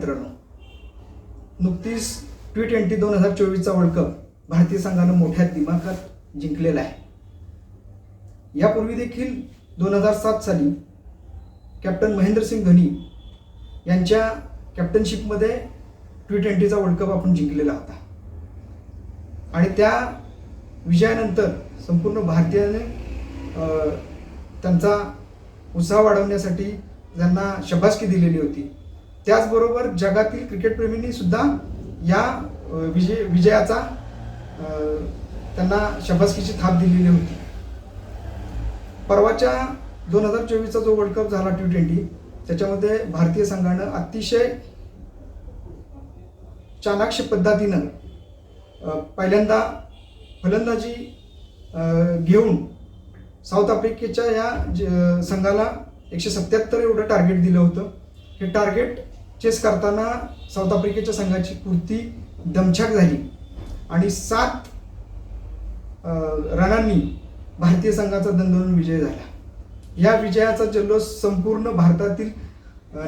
मित्रांनो नुकतीच T twenty दोन हजार चोवीसचा वर्ल्ड कप भारतीय संघानं मोठ्या दिमाखात जिंकलेला आहे. यापूर्वी देखील दोन हजार सात साली कॅप्टन महेंद्रसिंग धोनी यांच्या कॅप्टनशिपमध्ये टी ट्वेंटीचा वर्ल्ड कप आपण जिंकलेला होता. आणि त्या विजयानंतर संपूर्ण भारतीयाने त्यांचा उत्साह वाढवण्यासाठी त्यांना शबासकी दिलेली होती. त्याचबरोबर जगातील क्रिकेटप्रेमींनी सुद्धा या विजय विजयाचा त्यांना शबासकीची थाप दिलेली होती. परवाच्या दोन हजार चोवीसचा जो वर्ल्ड कप झाला टी ट्वेंटी त्याच्यामध्ये भारतीय संघानं अतिशय चाणाक्ष पद्धतीनं पहिल्यांदा फलंदाजी घेऊन साऊथ आफ्रिकेच्या या ज- संघाला एकशे सत्याहत्तर एवढं टार्गेट दिलं होतं. हे टार्गेट चेस करताना साऊथ आफ्रिकेच्या संघाची पूर्ती दमछाक झाली. आणि सात रणांनी रनांनी भारतीय संघाचा दणदणून विजय झाला. या विजयाचा जल्लोष संपूर्ण भारतातील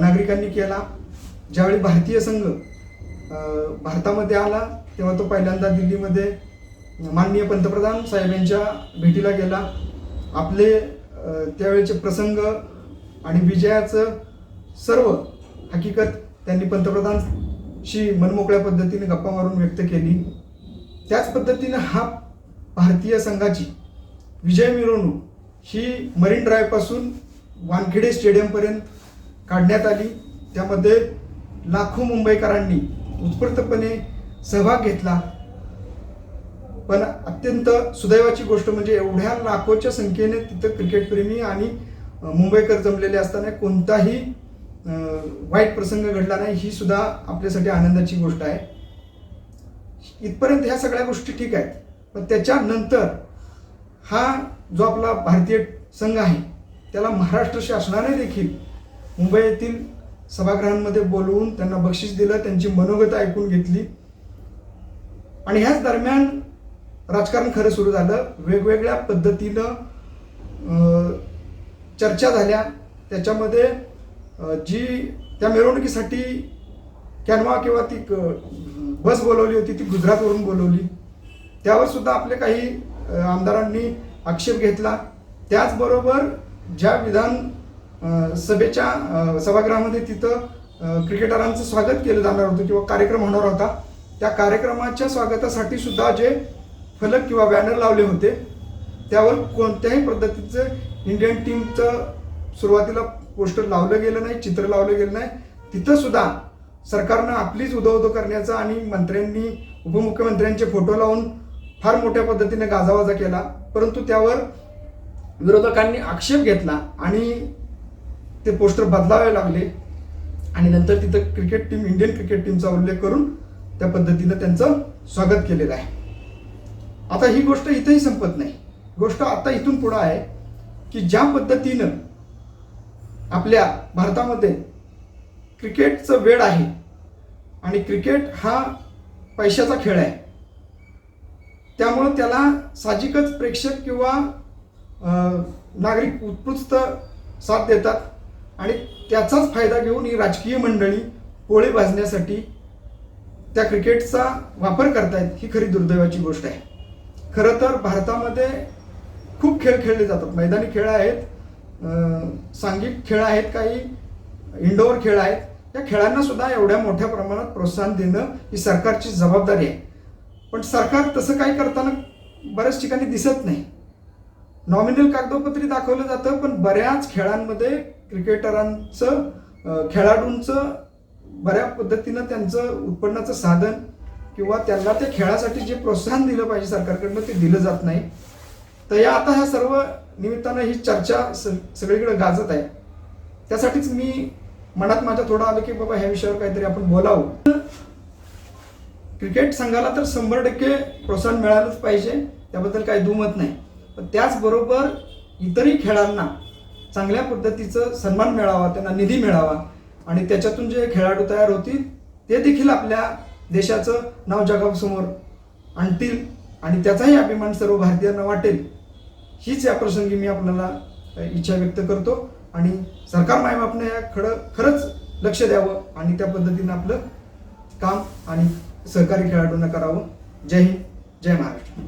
नागरिकांनी केला. ज्यावेळी भारतीय संघ भारतामध्ये आला तेव्हा तो पहिल्यांदा दिल्लीमध्ये माननीय पंतप्रधान साहेब यांच्या भेटीला गेला. आपले त्यावेळेचे प्रसंग आणि विजयाचं सर्व हकीकत त्यांनी पंतप्रधानशी मनमोकळ्या पद्धतीने गप्पा मारून व्यक्त केली. त्याच पद्धतीनं हा भारतीय संघाची विजय मिरवणूक ही मरीन ड्राईव्हपासून वानखेडे स्टेडियमपर्यंत काढण्यात आली. त्यामध्ये लाखो मुंबईकरांनी उत्स्फूर्तपणे सहभाग घेतला. पण अत्यंत सुदैवाची गोष्ट म्हणजे एवढ्या लाखोच्या संख्येने तिथं क्रिकेटप्रेमी आणि मुंबईकर जमलेले असताना कोणताही वाईट प्रसंग घडला नाही ही सुद्धा आपल्यासाठी आनंदाची गोष्ट आहे. इथपर्यंत ह्या सगळ्या गोष्टी ठीक आहेत. पण त्याच्यानंतर हा जो आपला भारतीय संघ आहे त्याला महाराष्ट्र शासनाने देखील मुंबई येथील सभागृहांमध्ये बोलवून त्यांना बक्षीस दिलं त्यांची मनोगत ऐकून घेतली. आणि ह्याच दरम्यान राजकारण खरं सुरू झालं. वेगवेगळ्या पद्धतीनं चर्चा झाल्या. त्याच्यामध्ये जी त्या मिरवणुकीसाठी कॅनवा किंवा ती बस बोलवली होती ती गुजरातवरून बोलवली. त्यावर सुद्धा आपले काही आमदारांनी आक्षेप घेतला. त्याचबरोबर ज्या विधान सभेच्या सभागृहामध्ये तिथं क्रिकेटरांचं स्वागत केलं जाणार होतं किंवा कार्यक्रम होणार होता त्या कार्यक्रमाच्या स्वागतासाठी सुद्धा जे फलक किंवा बॅनर लावले होते त्यावर कोणत्याही पद्धतीचं इंडियन टीमचं सुरुवातीला पोस्टर लावलं गेलं नाही चित्र लावलं गेलं नाही तिथं सुद्धा सरकारनं आपलीच उदो करण्याचा आणि मंत्र्यांनी उपमुख्यमंत्र्यांचे फोटो लावून फार मोठ्या पद्धतीने गाजावाजा केला. परंतु त्यावर विरोधकांनी आक्षेप घेतला आणि ते पोस्टर बदलावे लागले. आणि नंतर तिथं क्रिकेट टीम इंडियन क्रिकेट टीमचा उल्लेख करून त्या पद्धतीनं त्यांचं स्वागत केलेलं आहे. आता ही गोष्ट इथंही संपत नाही. गोष्ट आता इथून पुढं आहे की ज्या पद्धतीनं आपल्या भारतामध्ये क्रिकेटचं वेळ आहे. आणि क्रिकेट हा पैशाचा खेळ आहे. त्यामुळं त्याला साहजिकच प्रेक्षक किंवा नागरिक उत्कृष्ट साथ देतात. आणि त्याचाच फायदा घेऊन ही राजकीय मंडळी पोळे भाजण्यासाठी त्या क्रिकेटचा वापर करतायत ही खरी दुर्दैवाची गोष्ट आहे. खरं तर भारतामध्ये खूप खेळ खेळले जातात. मैदानी खेळ आहेत. सांघिक खेळ आहेत काही इंडोर खेळ आहेत त्या खेळांना सुद्धा एवढ्या मोठ्या प्रमाणात प्रोत्साहन देणं ही सरकारची जबाबदारी आहे. पण सरकार तसं काही करताना बऱ्याच ठिकाणी दिसत नाही. नॉमिनल कागदोपत्री दाखवलं जातं पण बऱ्याच खेळांमध्ये क्रिकेटरांचं खेळाडूंचं बऱ्या पद्धतीनं त्यांचं उत्पन्नाचं साधन किंवा त्यांना त्या खेळासाठी जे प्रोत्साहन दिलं पाहिजे सरकारकडनं ते दिलं जात नाही. तर या आता ह्या सर्व निमित्तानं ही चर्चा सगळीकडे गाजत आहे. त्यासाठीच मी मनात माझ्या थोडं आलं की बाबा ह्या विषयावर काहीतरी आपण बोलावं. क्रिकेट संघाला तर शंभर टक्के प्रोत्साहन मिळालंच पाहिजे त्याबद्दल काही दुमत नाही. पण त्याचबरोबर इतरही खेळांना चांगल्या पद्धतीचं सन्मान मिळावा त्यांना निधी मिळावा आणि त्याच्यातून जे खेळाडू तयार होतील ते देखील आपल्या देशाचं नाव जगासमोर आणतील आणि त्याचाही अभिमान सर्व भारतीयांना वाटेल. हीच या प्रसंगी मी आपल्याला इच्छा व्यक्त करतो. आणि सरकार मायबापने या खडं खरंच लक्ष द्यावं आणि त्या पद्धतीनं आपलं काम आणि सहकारी खेळाडूंना करावं. जय हिंद जय महाराष्ट्र.